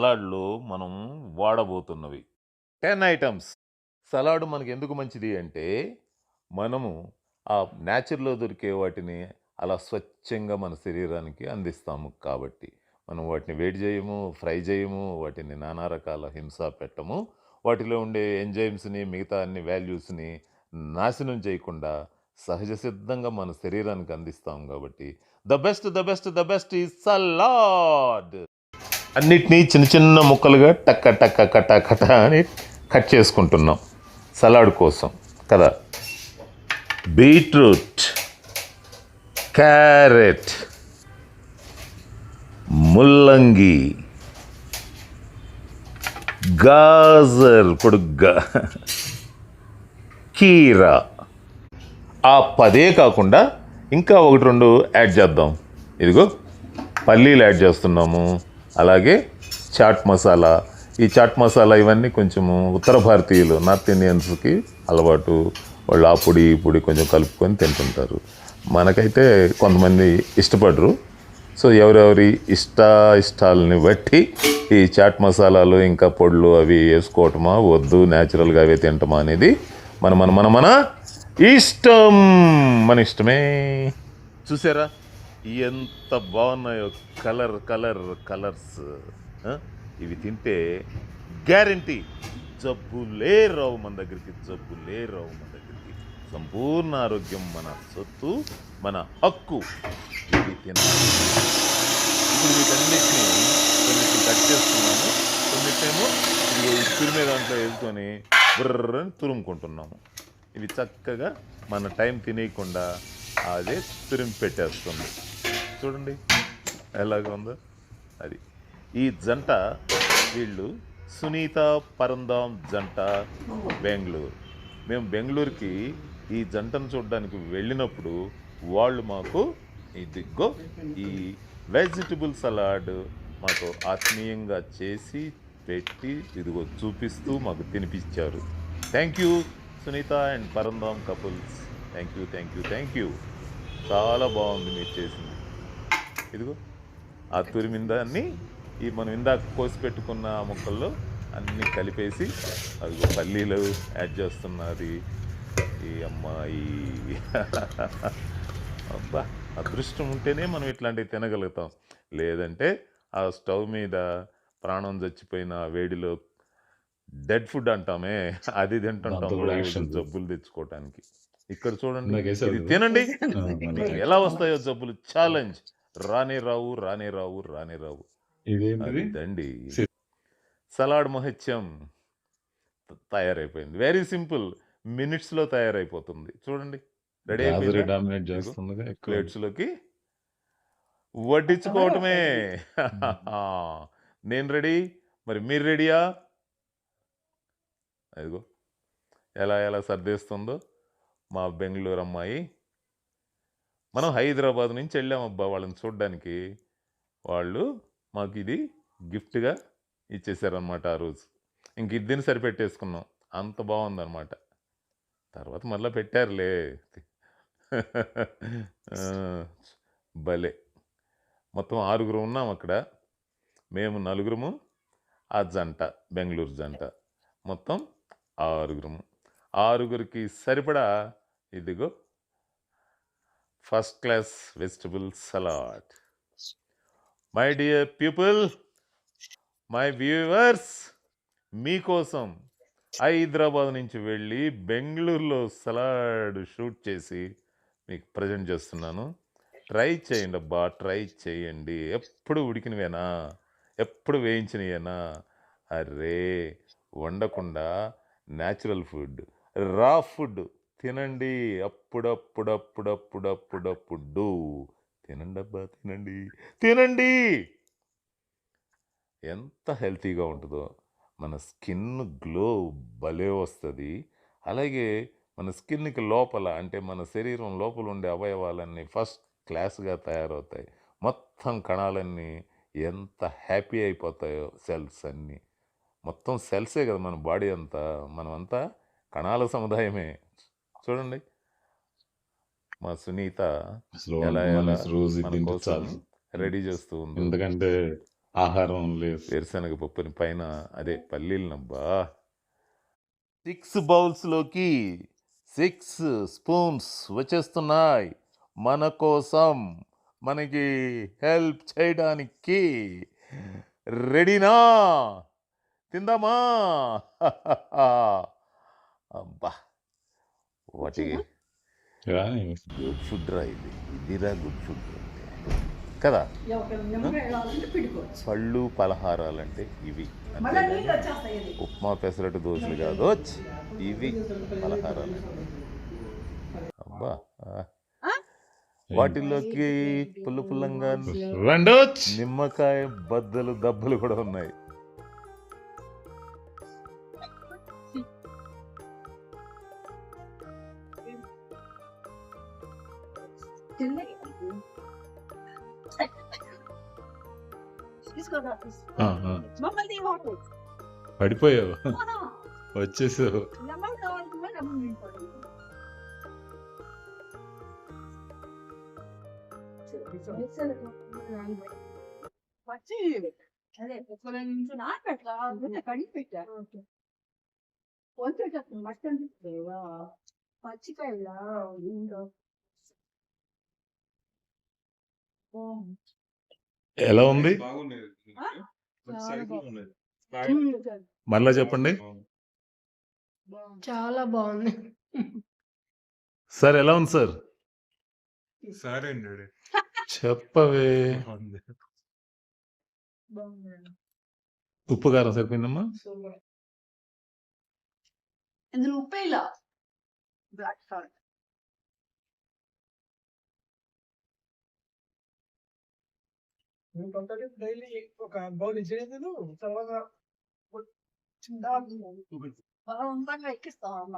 సలాడ్లో మనం వాడబోతున్నవి. Ten items. Salad మనకి ఎందుకు మంచిది అంటే మనము ఆ నేచర్లో దొరికే వాటిని అలా స్వచ్ఛంగా మన శరీరానికి అందిస్తాము కాబట్టి. మనం వాటిని వేడి చేయము ఫ్రై చేయము వాటిని నానా రకాల హింస పెట్టము. వాటిలో ఉండే ఎంజైమ్స్ని మిగతా అన్ని వాల్యూస్ని నాశనం చేయకుండా సహజ సిద్ధంగా మన శరీరానికి అందిస్తాం కాబట్టి. The best the best the best ఈ సలాడ్! అన్నిటినీ చిన్న చిన్న ముక్కలుగా టక్క టక్క కట కట అని కట్ చేసుకుంటున్నాం. సలాడ్ కోసం కదా? బీట్రూట్ క్యారెట్ ముల్లంగి గాజర్ పొడుగ్గా కీరా. ఆ పదే కాకుండా ఇంకా ఒకటి రెండు యాడ్ చేద్దాం. ఇదిగో పల్లీలు యాడ్ చేస్తున్నాము. అలాగే చాట్ మసాలా. ఈ చాట్ మసాలా ఇవన్నీ కొంచెము ఉత్తర భారతీయులు నార్త్ ఇండియన్స్కి అలవాటు. వాళ్ళు ఆ పొడి ఈ పొడి కొంచెం కలుపుకొని తింటుంటారు. మనకైతే కొంతమంది ఇష్టపడరు. సో ఎవరెవరి ఇష్ట ఇష్టాలని బట్టి ఈ చాట్ మసాలాలు ఇంకా పొడులు అవి వేసుకోవటమా వద్దు న్యాచురల్గా అవే తింటమా అనేది మన మన మన మన ఇష్టం. మన ఇష్టమే. చూసారా? ఎంత బాగున్నాయో కలర్ కలర్ కలర్స్. ఇవి తింటే గ్యారంటీ. జబ్బులే రావు మన దగ్గరికి జబ్బులే రావు మన దగ్గరికి. సంపూర్ణ ఆరోగ్యం మన సొత్తు మన హక్కు. ఇవి తినాలి. ఇప్పుడు వీటన్నిటిని కొన్నిటిని కట్ చేస్తున్నాము కొన్నిటేమో ఇదిగో తురిమే దాంట్లో వేసుకొని బుర్రని తురుముకుంటున్నాము. ఇవి చక్కగా మన టైం తినేయకుండా అదే తురిమి పెట్టేస్తుంది చూడండి. ఎలాగ ఉందో? అది. ఈ జంట వీళ్ళు సునీత పరందాం జంట బెంగళూరు. మేము బెంగళూరుకి ఈ జంటను చూడడానికి వెళ్ళినప్పుడు వాళ్ళు మాకు ఇదిగో ఈ వెజిటబుల్ సలాడ్ మాకు ఆత్మీయంగా చేసి పెట్టి ఇదిగో చూపిస్తూ మాకు తినిపించారు. Thank you Sunitha and Parandham couples thank you thank you thank you చాలా బాగుంది మీరు చేసింది. ఇదిగో ఆ తురిమిందాన్ని ఈ మనం ఇందాక కోసి పెట్టుకున్న ఆ ముక్కల్లో అన్నీ కలిపేసి అదిగో పల్లీలు యాడ్ చేస్తున్నది ఈ అమ్మాయి. అబ్బా అదృష్టం ఉంటేనే మనం ఇట్లాంటివి తినగలుగుతాం. లేదంటే ఆ స్టవ్ మీద ప్రాణం చచ్చిపోయిన వేడిలో డెడ్ ఫుడ్ అంటామే. అది తింటుంటాం. జబ్బులు తెచ్చుకోవటానికి. ఇక్కడ చూడండి? తినండి. ఎలా వస్తాయో జబ్బులు. ఛాలెంజ్. రానే రావు రానే రావు రానే రావు. సి- సలాడ్ మహత్యం తయారైపోయింది. Very simple. మినిట్స్లో తయారైపోతుంది. చూడండి. రెడీ అయిపోయింది? ఎక్కువ. ప్లేట్స్లోకి? వడ్డించుకోవటమే. నేను రెడీ. మరి మీరు రెడీయా? అదిగో. ఎలా ఎలా సర్దేస్తుందో మా బెంగళూరు అమ్మాయి మనం హైదరాబాద్ నుంచి వెళ్ళామబ్బా వాళ్ళని చూడడానికి. వాళ్ళు మాకు ఇది గిఫ్ట్గా ఇచ్చేసారనమాట ఆ రోజు. ఇంక ఇద్దరిని సరిపెట్టేసుకున్నాం. అంత బాగుందన్నమాట. తర్వాత మళ్ళీ పెట్టారులే. భలే. మొత్తం ఆరుగురు ఉన్నాం అక్కడ. మేము నలుగురము ఆ జంట బెంగళూరు జంట. మొత్తం ఆరుగురము. ఆరుగురికి సరిపడా ఇదిగో first class vegetable salad. My dear people my viewers మీకోసం హైదరాబాద్ నుంచి వెళ్ళి బెంగళూరులో సలాడ్ షూట్ చేసి మీకు ప్రజెంట్ చేస్తున్నాను. ట్రై చేయండి అబ్బా ట్రై చేయండి. ఎప్పుడు ఉడికినవేనా? ఎప్పుడు వేయించినవేనా అరే వండకుండా న్యాచురల్ ఫుడ్ రా ఫుడ్ తినండి. అప్పుడప్పుడప్పుడప్పుడప్పుడప్పుడు. తినండి అబ్బా తినండి. తినండి! ఎంత హెల్తీగా ఉంటుందో. మన స్కిన్ గ్లో భలే వస్తుంది. అలాగే మన స్కిన్కి లోపల అంటే మన శరీరం లోపల ఉండే అవయవాలన్నీ ఫస్ట్ క్లాస్గా తయారవుతాయి. మొత్తం కణాలన్నీ ఎంత హ్యాపీ అయిపోతాయో సెల్స్ అన్నీ. మొత్తం సెల్సే కదా మన బాడీ అంతా. మనమంతా కణాల సముదాయమే. చూడండి. మా సునీత రోజు రెడీ చేస్తూ ఉంది ఎందుకంటే ఆహారం లేదు. వేరుశనగ పప్పుని పైన అదే పల్లీలనబ్బా సిక్స్ బౌల్స్లోకి సిక్స్ స్పూన్స్ వచ్చేస్తున్నాయి. మన కోసం మనకి హెల్ప్ చేయడానికి రెడీనా? తిందామా? అబ్బా. వాటి కానీ గుడ్ ఫుడ్ రా ఇది. ఇదిరా గుడ్ ఫుడ్ కదా? పళ్ళు ఇవి. నీళ్ళు వచ్చేస్తాయి ఇది ఉప్మా పెసరట్టు దోశలు కాదు! ఇవి పలహారాలు. అబ్బా ఆ. వాటిల్లోకి పుల్ల పుల్లంగా నిమ్మకాయ బద్దలు దబ్బలు కూడా ఉన్నాయి. పడిపోయావు. వచ్చేసావు. నెంబర్ కావాలంటే నెంబర్ నింపండి పచ్చి అదే ఒక్క రెండు నిమిషం నానబెట్టా కడిగి పెట్టా వంచేటప్పుడు మటన్ పచ్చికాయలా ఇంట్లో ఎలా ఉంది? మళ్ళా చెప్పండి. చాలా బాగుంది. సార్ ఎలా ఉంది సార్? సరే చెప్పవే. ఉప్పు కారం సరిపోయిందమ్మా? ఇందులో ఉప్పే ఇలా బ్లాక్ సాల్ట్. డైలీ ఒక బౌల్ ఇచ్చేది తర్వాత బలవంతంగా ఎక్కిస్తాం అన్న